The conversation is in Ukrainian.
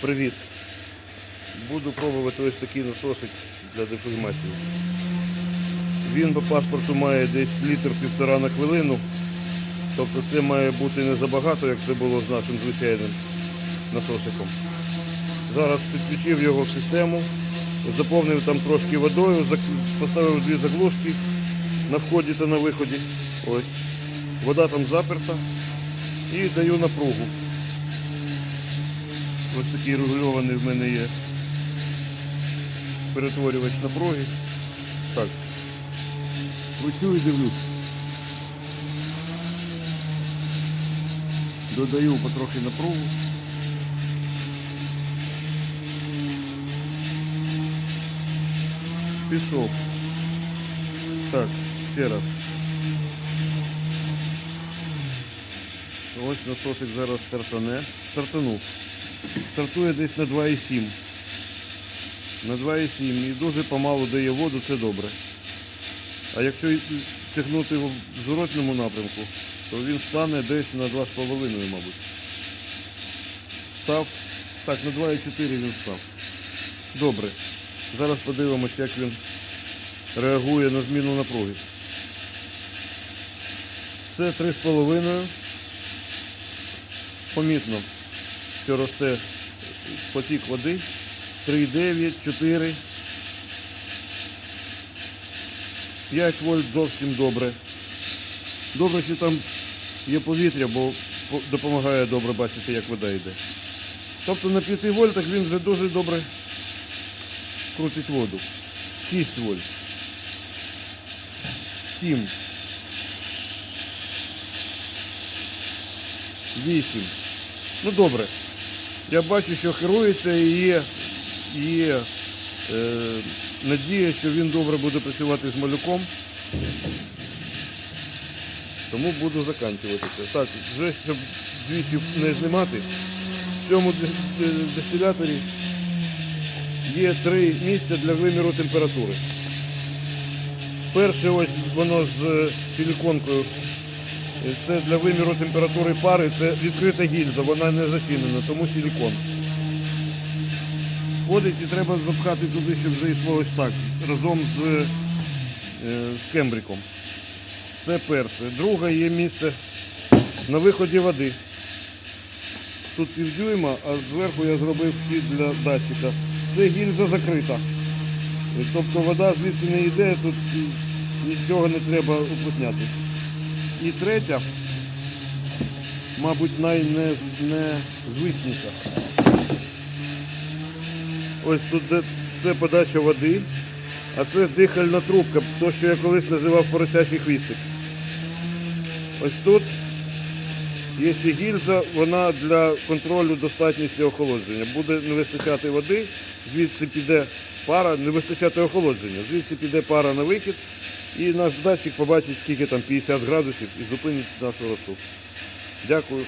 Привіт. Буду пробувати ось такий насосик для дефлегмації. Він по паспорту має десь літр півтора на хвилину. Тобто це має бути не забагато, як це було з нашим звичайним насосиком. Зараз підключив його в систему, заповнив там трошки водою, поставив дві заглушки на вході та на виході. Ось. Вода там заперта і даю напругу. Ось такий регульований в мене є перетворювач напруги. Так. Кручу і дивлюсь. Додаю потрохи напругу. Пішов. Так, ще раз. Ось насосик зараз стартане. Стартанув. Стартує десь на 2,7. На 2,7 і дуже помалу дає воду, це добре. А якщо тягнути його в зворотному напрямку, то він стане десь на 2,5, мабуть. Став. Так, на 2,4 він став. Добре. Зараз подивимося, як він реагує на зміну напруги. Це 3,5. Помітно, що росте потік води. 3,9, 4. 5 вольт зовсім добре. Добре, що там є повітря, бо допомагає добре бачити, як вода йде. Тобто на 5 вольтах він вже дуже добре крутить воду. 6 вольт. 7. 8. Ну добре. Я бачу, що керується і є, є е, надія, що він добре буде працювати з малюком. Тому буду заканчувати це. Так, вже щоб двічі не знімати, в цьому дистиляторі є три місця для виміру температури. Перше ось воно з силіконкою. Це для виміру температури пари, це відкрита гільза, вона не зачинена, тому силікон. Входить і треба запхати туди, щоб зайшло ось так, разом з, е, з кембриком. Це перше. Друге є місце на виході води. Тут півдюйма, а зверху я зробив вхід для датчика. Це гільза закрита. Тобто вода звідси не йде, тут нічого не треба уплотняти. І третя, мабуть, найнезвичніша. Ось тут це подача води, а це дихальна трубка, то, що я колись називав поросячий хвістик. Ось тут є гільза, вона для контролю достатньості охолодження. Буде не вистачати води, звідси піде пара, не вистачати охолодження, звідси піде пара на вихід, і наш датчик побачить, скільки там 50 градусів і зупинить нашу росту. Дякую.